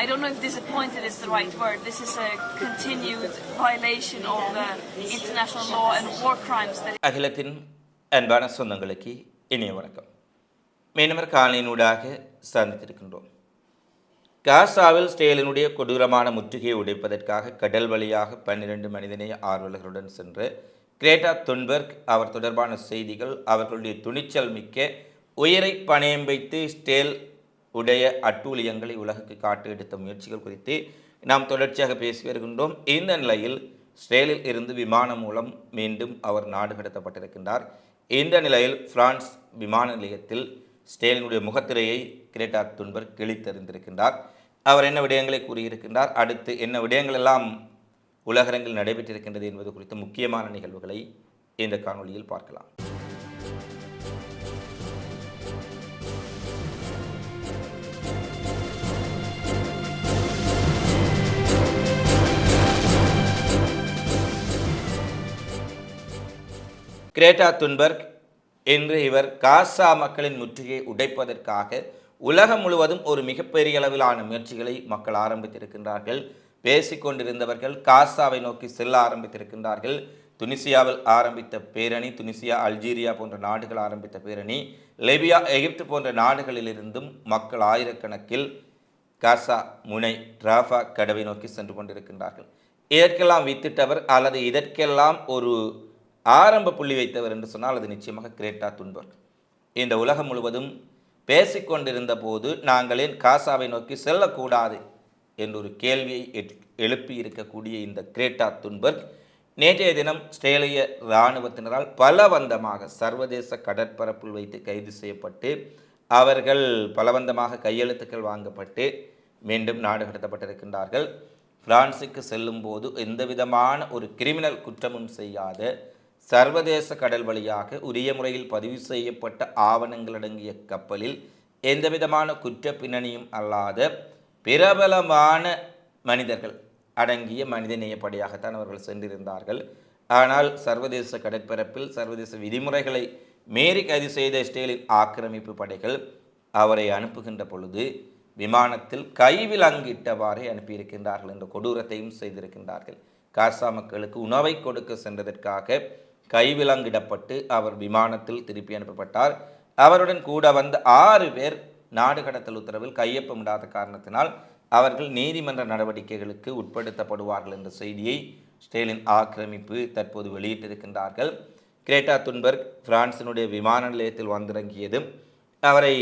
I don't know if disappointed is the right word. This is a continued violation of the international law and war crimes that அகிலத்தின் அன்பான சொந்தங்களுக்கு இனிய வணக்கம் மீனவர் காலையினூடாக சந்தித்திருக்கின்றோம் காசாவில் ஸ்டேலினுடைய கொடூரமான முற்றுகையை உடைப்பதற்காக கடல் வழியாக பன்னிரண்டு மனிதநேய ஆர்வலர்களுடன் சென்று கிரேட்டா துன்பர்க் அவர் தொடர்பான செய்திகள் அவர்களுடைய துணிச்சல் மிக்க உயிரை பணயம் வைத்து ஸ்டேல் உடைய அட்டூழியங்களை உலகுக்கு காட்டு எடுத்த முயற்சிகள் குறித்து நாம் தொடர்ச்சியாக பேசி வருகின்றோம். இந்த நிலையில் ஸ்டேலில் இருந்து விமானம் மூலம் மீண்டும் அவர் நாடு கடத்தப்பட்டிருக்கின்றார். இந்த நிலையில் பிரான்ஸ் விமான நிலையத்தில் ஸ்டேலினுடைய முகத்திரையை கிரேட்டா துன்பர் கிழித்தறிந்திருக்கின்றார். அவர் என்ன விடயங்களை கூறியிருக்கின்றார்? அடுத்து என்ன விடயங்கள் எல்லாம் உலகரங்கில் நடைபெற்றிருக்கின்றது என்பது குறித்த முக்கியமான நிகழ்வுகளை இந்த காணொலியில் பார்க்கலாம். கிரேட்டா துன்பர்க் என்று இவர் காசா மக்களின் முற்றுகையை உடைப்பதற்காக உலகம் முழுவதும் ஒரு மிகப்பெரிய அளவிலான முயற்சிகளை மக்கள் ஆரம்பித்திருக்கின்றார்கள். பேசிக்கொண்டிருந்தவர்கள் காசாவை நோக்கி செல்ல ஆரம்பித்திருக்கின்றார்கள். துனிசியாவில் ஆரம்பித்த பேரணி துனிசியா அல்ஜீரியா போன்ற நாடுகள் ஆரம்பித்த பேரணி லெபியா எகிப்து போன்ற நாடுகளிலிருந்தும் மக்கள் ஆயிரக்கணக்கில் காசா முனை டிராஃபா கடவை நோக்கி சென்று கொண்டிருக்கின்றார்கள். இதற்கெல்லாம் வித்திட்டவர் அல்லது இதற்கெல்லாம் ஒரு ஆரம்ப புள்ளி வைத்தவர் என்று சொன்னால் அது நிச்சயமாக கிரேட்டா துன்பர். இந்த உலகம் முழுவதும் பேசிக்கொண்டிருந்த போது நாங்கள் ஏன் காசாவை நோக்கி செல்லக்கூடாது என்றொரு கேள்வியை எழுப்பி இருக்கக்கூடிய இந்த கிரேட்டா துன்பர்க் நேற்றைய தினம் ஸ்ட்ரேலிய இராணுவத்தினரால் பலவந்தமாக சர்வதேச கடற்பரப்பில் வைத்து கைது செய்யப்பட்டு அவர்கள் பலவந்தமாக கையெழுத்துக்கள் வாங்கப்பட்டு மீண்டும் நாடு கடத்தப்பட்டிருக்கின்றார்கள். பிரான்சுக்கு செல்லும்போது எந்த விதமான ஒரு கிரிமினல் குற்றமும் செய்யாத சர்வதேச கடல் வழியாக உரிய முறையில் பதிவு செய்யப்பட்ட ஆவணங்கள் அடங்கிய கப்பலில் எந்த விதமான குற்ற பின்னணியும் அல்லாத பிரபலமான மனிதர்கள் அடங்கிய மனிதநேயப்படையாகத்தான் அவர்கள் சென்றிருந்தார்கள். ஆனால் சர்வதேச கடற்பரப்பில் சர்வதேச விதிமுறைகளை மீறி கைது செய்த ஸ்டேலின் ஆக்கிரமிப்பு படைகள் அவரை அனுப்புகின்ற பொழுது விமானத்தில் கைவில் அங்கிட்டவாறே அனுப்பியிருக்கின்றார்கள் என்ற கொடூரத்தையும் செய்திருக்கின்றார்கள். காசா மக்களுக்கு உணவை கொடுக்க சென்றதற்காக கைவிலங்கிடப்பட்டு அவர் விமானத்தில் திருப்பி அனுப்பப்பட்டார். அவருடன் கூட வந்த ஆறு பேர் நாடு கடத்தல் உத்தரவில் கையொப்பமிடாத காரணத்தினால் அவர்கள் நீதிமன்ற நடவடிக்கைகளுக்கு உட்படுத்தப்படுவார்கள் என்ற செய்தியை ஸ்டேலின் ஆக்கிரமிப்பு தற்போது வெளியிட்டிருக்கின்றார்கள். கிரேட்டா துன்பர்க் பிரான்சினுடைய விமான நிலையத்தில் வந்திறங்கியதும் அவரை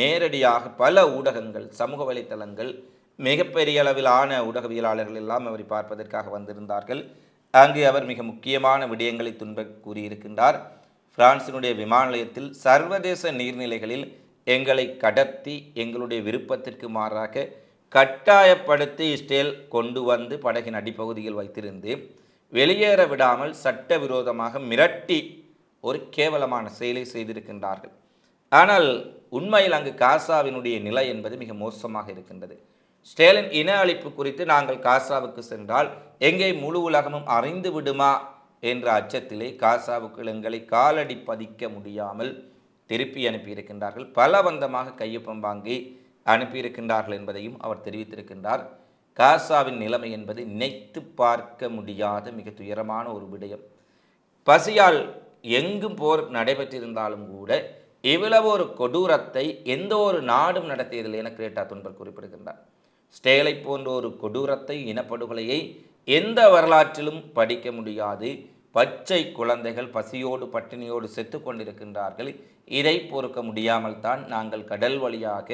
நேரடியாக பல ஊடகங்கள் சமூக வலைத்தளங்கள் மிகப்பெரிய அளவிலான ஊடகவியலாளர்கள் எல்லாம் அவரை பார்ப்பதற்காக வந்திருந்தார்கள். அங்கு அவர் மிக முக்கியமான விடயங்களை துன்ப கூறியிருக்கின்றார். பிரான்சினுடைய விமான நிலையத்தில் சர்வதேச நீர்நிலைகளில் எங்களை கடத்தி எங்களுடைய விருப்பத்திற்கு மாறாக கட்டாயப்படுத்தி இஸ்ரேல் கொண்டு வந்து படகின் அடிப்பகுதியில் வைத்திருந்து வெளியேற விடாமல் சட்டவிரோதமாக மிரட்டி ஒரு கேவலமான செயலை செய்திருக்கின்றார்கள். ஆனால் உண்மையில் அங்கு காசாவினுடைய நிலை என்பது மிக மோசமாக இருக்கின்றது. ஸ்டேலின் இன அழிப்பு குறித்து நாங்கள் காசாவுக்கு சென்றால் எங்கே முழு உலகமும் அறிந்து விடுமா என்ற அச்சத்திலே காசாவுக்கு எங்களை காலடி பதிக்க முடியாமல் திருப்பி அனுப்பியிருக்கின்றார்கள். பலவந்தமாக கையொப்பம் வாங்கி அனுப்பியிருக்கின்றார்கள் என்பதையும் அவர் தெரிவித்திருக்கின்றார். காசாவின் நிலைமை என்பது நினைத்து பார்க்க முடியாத மிக துயரமான ஒரு விடயம். பசியால் எங்கும் போர் நடைபெற்றிருந்தாலும் கூட இவ்வளவு ஒரு கொடூரத்தை எந்த ஒரு நாடும் நடத்தியதில்லை என கிரேட்டா துன்பர் குறிப்பிடுகின்றார். ஸ்டேலை போன்ற ஒரு கொடூரத்தை இனப்படுகொலையை எந்த வரலாற்றிலும் படிக்க முடியாது. பச்சை குழந்தைகள் பசியோடு பட்டினியோடு செத்து கொண்டிருக்கின்றார்கள். இதை பொறுக்க முடியாமல் தான் நாங்கள் கடல் வழியாக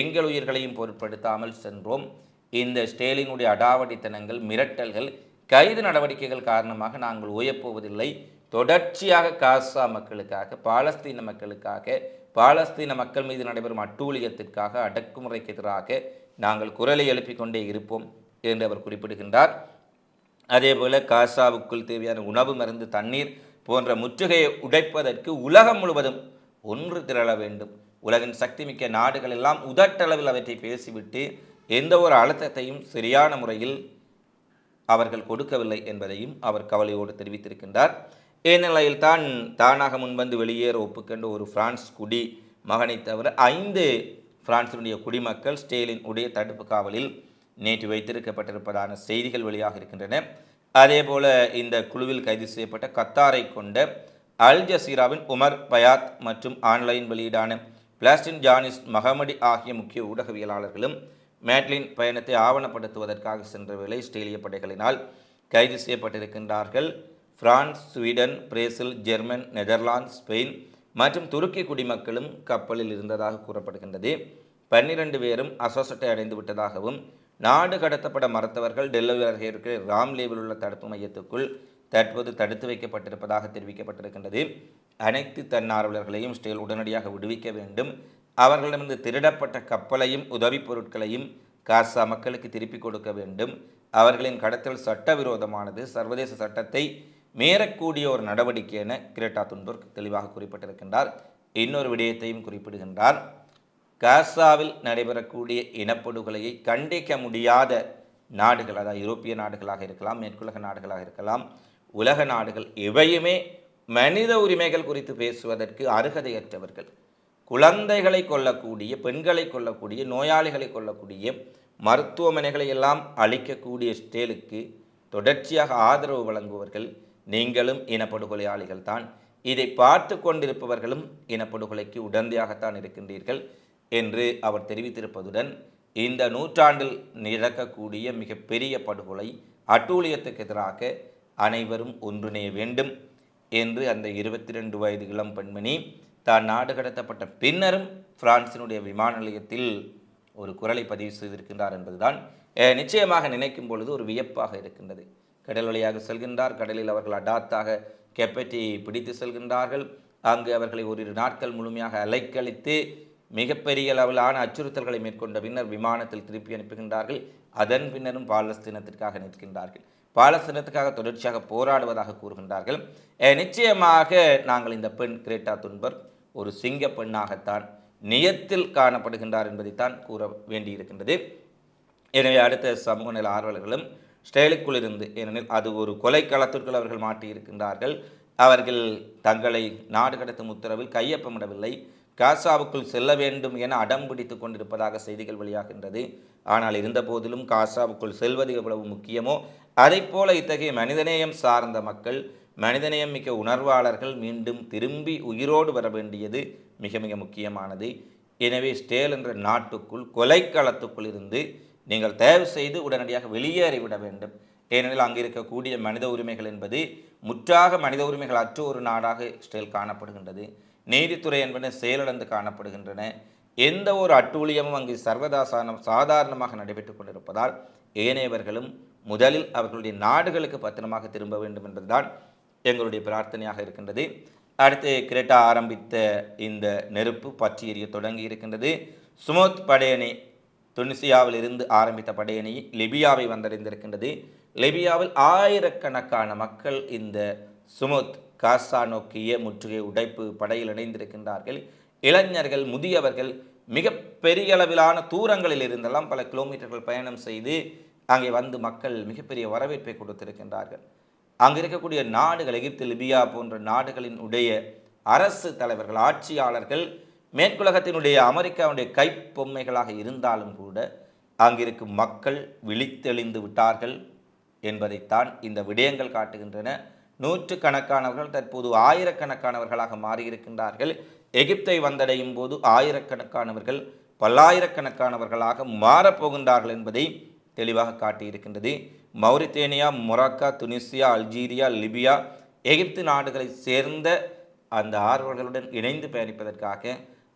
எங்கள் உயிர்களையும் பொருட்படுத்தாமல் சென்றோம். இந்த ஸ்டேலினுடைய அடாவடித்தனங்கள் மிரட்டல்கள் கைது நடவடிக்கைகள் காரணமாக நாங்கள் ஓயப்போவதில்லை. தொடர்ச்சியாக காசா மக்களுக்காக பாலஸ்தீன மக்களுக்காக பாலஸ்தீன மக்கள் மீது நடைபெறும் அட்டூழியத்திற்காக அடக்குமுறைக்கு எதிராக நாங்கள் குரலை எழுப்பிக் கொண்டே இருப்போம் என்று அவர் குறிப்பிடுகின்றார். அதேபோல காசாவுக்குள் தேவையான உணவு மருந்து தண்ணீர் போன்ற முற்றுகையை உடைப்பதற்கு உலகம் முழுவதும் ஒன்று திரள வேண்டும். உலகின் சக்திமிக்க நாடுகள் எல்லாம் உதட்டளவில் அவற்றை பேசிவிட்டு எந்த ஒரு அழுத்தத்தையும் சரியான முறையில் அவர்கள் கொடுக்கவில்லை என்பதையும் அவர் கவலையோடு தெரிவித்திருக்கின்றார். இந்நிலையில் தான் தானாக முன்வந்து வெளியேற ஒப்புக்கொண்ட ஒரு பிரான்ஸ் குடி மகனை தவிர ஐந்து பிரான்சினுடைய குடிமக்கள் ஸ்டேலின் உடைய தடுப்பு காவலில் நேற்று வைத்திருக்கப்பட்டிருப்பதான செய்திகள் வெளியாக இருக்கின்றன. அதேபோல இந்த குழுவில் கைது செய்யப்பட்ட கத்தாரை கொண்ட அல் ஜசீராவின் உமர் பயாத் மற்றும் ஆன்லைன் வெளியீடான பிளாஸ்டின் ஜானிஸ் மஹமடி ஆகிய முக்கிய ஊடகவியலாளர்களும் மேட்லின் பயணத்தை ஆவணப்படுத்துவதற்காக சென்ற வேளை ஸ்டேலிய படைகளினால் கைது செய்யப்பட்டிருக்கின்றார்கள். France Sweden Brazil German Netherlands Spain மற்றும் துருக்கி குடிமக்களும் கப்பலில் இருந்ததாக கூறப்படுகின்றது. பன்னிரண்டு பேரும் அசோசட்டை அடைந்து விட்டதாகவும் நாடு கடத்தப்பட மறுத்தவர்கள் டெல்லி அருகே இருக்கிற ராம்லேவில் உள்ள தடுப்பு மையத்துக்குள் தற்போது தடுத்து வைக்கப்பட்டிருப்பதாக தெரிவிக்கப்பட்டிருக்கின்றது. அனைத்து தன்னார்வலர்களையும் ஸ்டேல் உடனடியாக விடுவிக்க வேண்டும். அவர்களிடமிருந்து திருடப்பட்ட கப்பலையும் உதவிப் பொருட்களையும் காசா மக்களுக்கு திருப்பிக் கொடுக்க வேண்டும். அவர்களின் கடத்தல் சட்டவிரோதமானது. சர்வதேச சட்டத்தை மீறக்கூடிய ஒரு நடவடிக்கை என கிரேட்டா துன்பர்க் தெளிவாக குறிப்பிட்டிருக்கின்றார். இன்னொரு விடயத்தையும் குறிப்பிடுகின்றார். காசாவில் நடைபெறக்கூடிய இனப்படுகொலையை கண்டிக்க முடியாத நாடுகள் அதாவது ஐரோப்பிய நாடுகளாக இருக்கலாம் மேற்குலக நாடுகளாக இருக்கலாம் உலக நாடுகள் இவையுமே மனித உரிமைகள் குறித்து பேசுவதற்கு அருகதையற்றவர்கள். குழந்தைகளை கொல்லக்கூடிய பெண்களை கொல்லக்கூடிய நோயாளிகளை கொல்லக்கூடிய மருத்துவமனைகளை எல்லாம் அழிக்கக்கூடிய ஸ்டேலுக்கு தொடர்ச்சியாக ஆதரவு வழங்குவர்கள் நீங்களும் இனப்படுகொலையாளிகள் தான் இதை பார்த்து கொண்டிருப்பவர்களும் இனப்படுகொலைக்கு உடந்தையாகத்தான் இருக்கின்றீர்கள் என்று அவர் தெரிவித்திருப்பதுடன் இந்த நூற்றாண்டில் நடக்கக்கூடிய மிகப்பெரிய படுகொலை அட்டூழியத்துக்கு எதிராக அனைவரும் ஒன்றிணைய வேண்டும் என்று அந்த இருபத்தி ரெண்டு வயது இளம் பெண்மணி தான் நாடு கடத்தப்பட்ட பின்னரும் பிரான்சினுடைய விமான நிலையத்தில் ஒரு குரலை பதிவு செய்திருக்கின்றார் என்பதுதான். நிச்சயமாக நினைக்கும் பொழுது ஒரு வியப்பாக இருக்கின்றது. கடல் வழியாக செல்கின்றார். கடலில் அவர்கள் அடாத்தாக கெப்பட்டியை பிடித்து செல்கின்றார்கள். அங்கு அவர்களை ஓரிரு நாட்கள் முழுமையாக அலைக்கழித்து மிகப்பெரிய அளவிலான அச்சுறுத்தல்களை மேற்கொண்ட பின்னர் விமானத்தில் திருப்பி அனுப்புகின்றார்கள். அதன் பின்னரும் பாலஸ்தீனத்திற்காக நிற்கின்றார்கள். பாலஸ்தீனத்துக்காக தொடர்ச்சியாக போராடுவதாக கூறுகின்றார்கள். நிச்சயமாக நாங்கள் இந்த பெண் கிரேட்டா துன்பர் ஒரு சிங்க பெண்ணாகத்தான் நியத்தில் காணப்படுகின்றார் என்பதைத்தான் கூற வேண்டியிருக்கின்றது. எனவே அடுத்த சமூக நல ஆர்வலர்களும் ஸ்டேலுக்குள் இருந்து ஏனெனில் அது ஒரு கொலைக்களத்திற்குள் அவர்கள் மாட்டியிருக்கின்றார்கள். அவர்கள் தங்களை நாடு கடத்தும் உத்தரவில் கையொப்பமிடவில்லை. காசாவுக்குள் செல்ல வேண்டும் என அடம் பிடித்து கொண்டிருப்பதாக செய்திகள் வெளியாகின்றது. ஆனால் இருந்தபோதிலும் காசாவுக்குள் செல்வது எவ்வளவு முக்கியமோ அதைப் போல இத்தகைய மனிதநேயம் சார்ந்த மக்கள் மனிதநேயம் மிக்க உணர்வாளர்கள் மீண்டும் திரும்பி உயிரோடு வர வேண்டியது மிக மிக முக்கியமானது. எனவே ஸ்டேல் என்ற நாட்டுக்குள் கொலைக்களத்துக்குள் இருந்து நீங்கள் தயவு செய்து உடனடியாக வெளியேறிவிட வேண்டும். ஏனெனில் அங்கு இருக்கக்கூடிய மனித உரிமைகள் என்பது முற்றாக மனித உரிமைகள் அற்ற ஒரு நாடாக ஸ்டேல் காணப்படுகின்றது. நீதித்துறை என்பன செயலிழந்து காணப்படுகின்றன. எந்த ஒரு அட்டூழியமும் அங்கு சர்வதாசானம் சாதாரணமாக நடைபெற்றுக் கொண்டிருப்பதால் ஏனையவர்களும் முதலில் அவர்களுடைய நாடுகளுக்கு பத்திரமாக திரும்ப வேண்டும் என்பதுதான் எங்களுடைய பிரார்த்தனையாக இருக்கின்றது. அடுத்து கிரேட்டா ஆரம்பித்த இந்த நெருப்பு பற்றி எரிய தொடங்கி இருக்கின்றது. சுமோத் படையணி துனிசியாவில் இருந்து ஆரம்பித்த படையணி லிபியாவை வந்தடைந்திருக்கின்றது. லிபியாவில் ஆயிரக்கணக்கான மக்கள் இந்த சுமுத் காசா நோக்கிய முற்றுகை உடைப்பு படையில் இணைந்திருக்கின்றார்கள். இளைஞர்கள் முதியவர்கள் மிக பெரிய அளவிலான தூரங்களில் இருந்தெல்லாம் பல கிலோமீட்டர்கள் பயணம் செய்து அங்கே வந்து மக்கள் மிகப்பெரிய வரவேற்பை கொடுத்திருக்கின்றார்கள். அங்கு இருக்கக்கூடிய நாடுகள் எகிப்து லிபியா போன்ற நாடுகளின் உடைய அரசு தலைவர்கள் ஆட்சியாளர்கள் மேற்குலகத்தினுடைய அமெரிக்காவுடைய கைப்பொம்மைகளாக இருந்தாலும் கூட அங்கிருக்கும் மக்கள் விழித்தெளிந்து விட்டார்கள் என்பதைத்தான் இந்த விடயங்கள் காட்டுகின்றன. நூற்றுக்கணக்கானவர்கள் தற்போது ஆயிரக்கணக்கானவர்களாக மாறியிருக்கின்றார்கள். எகிப்தை வந்தடையும் போது ஆயிரக்கணக்கானவர்கள் பல்லாயிரக்கணக்கானவர்களாக மாறப்போகின்றார்கள் என்பதை தெளிவாக காட்டியிருக்கின்றது. Mauritania Morocco Tunisia Algeria Libya Egypt நாடுகளைச் சேர்ந்த அந்த ஆர்வலர்களுடன் இணைந்து பயணிப்பதற்காக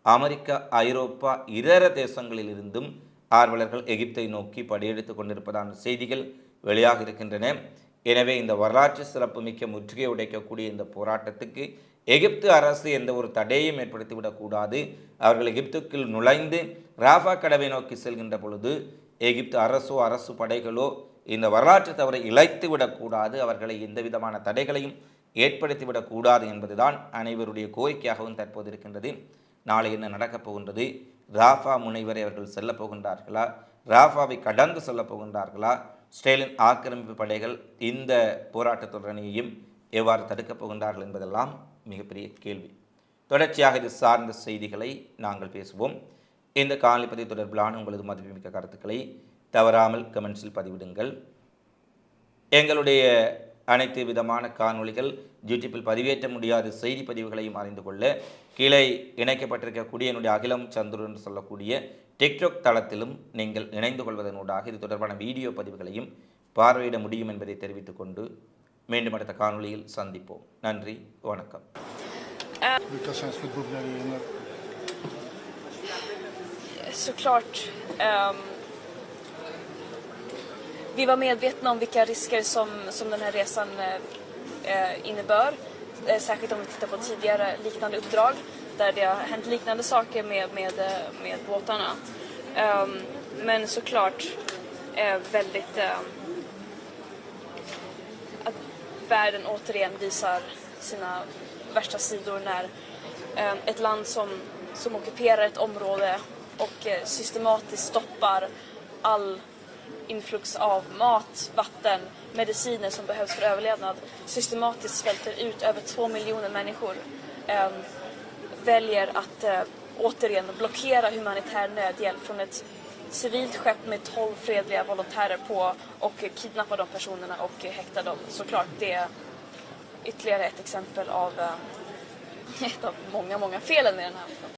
அமெரிக்கா ஐரோப்பா இதர தேசங்களிலிருந்தும் ஆர்வலர்கள் எகிப்தை நோக்கி படியெடுத்து கொண்டிருப்பதான செய்திகள் வெளியாக இருக்கின்றன. எனவே இந்த வரலாற்று சிறப்புமிக்க முற்றுகை உடைக்கக்கூடிய இந்த போராட்டத்துக்கு எகிப்து அரசு எந்த ஒரு தடையும் ஏற்படுத்திவிடக்கூடாது அவர்கள் எகிப்துக்குள் நுழைந்து ராஃபா கடவை நோக்கி செல்கின்ற பொழுது எகிப்து அரசோ அரசு படைகளோ இந்த வரலாற்று தவறை இழைத்து விடக்கூடாது அவர்களை எந்த விதமான தடைகளையும் ஏற்படுத்திவிடக்கூடாது என்பதுதான் அனைவருடைய கோரிக்கையாகவும் தற்போது இருக்கின்றது. நாளை என்ன நடக்கப் போகின்றது? ராஃபா முனைவரை அவர்கள் செல்லப் போகின்றார்களா? ராஃபாவை கடந்து செல்லப் போகின்றார்களா? ஸ்ரேலின் ஆக்கிரமிப்பு படைகள் இந்த போராட்டத் தொடரணியையும் எவ்வாறு தடுக்கப் போகின்றார்கள் என்பதெல்லாம் மிகப்பெரிய கேள்வி. தொடர்ச்சியாக இது சார்ந்த செய்திகளை நாங்கள் பேசுவோம். இந்த காணொலி தொடர்பிலான உங்களது மதிப்புமிக்க கருத்துக்களை தவறாமல் கமெண்ட்ஸில் பதிவிடுங்கள். எங்களுடைய அனைத்து விதமான காணொளிகள் யூடியூப்பில் பதிவேற்ற முடியாத செய்தி பதிவுகளையும் அறிந்து கொள்ள கீழே இணைக்கப்பட்டிருக்கக்கூடிய என்னுடைய அகிலம் சந்துரு என்று சொல்லக்கூடிய டிக்டாக் தளத்திலும் நீங்கள் இணைந்து கொள்வதனூடாக இது தொடர்பான வீடியோ பதிவுகளையும் பார்வையிட முடியும் என்பதை தெரிவித்துக் கொண்டு மீண்டும் அடுத்த காணொளியில் சந்திப்போம். நன்றி வணக்கம். såklart ehm, vi var medvetna om vilka risker som, som den här resan eh, eh innebär. Eh, särskilt om vi tittar på tidigare liknande uppdrag där det har hänt liknande saker med, med, eh, med båtarna. Ehm, men såklart eh, väldigt eh, att världen återigen visar sina värsta sidor när eh, ett land som, som ockuperar ett område och eh, systematiskt stoppar all influx av mat, vatten, mediciner som behövs för överlevnad systematiskt svälter ut över två miljoner människor eh, väljer att eh, återigen blockera humanitär nödhjälp från ett civilt skepp med 12 fredliga volontärer på och kidnappa de personerna och häkta dem. Såklart, det är ytterligare ett exempel av eh, ett av många, många felen med den här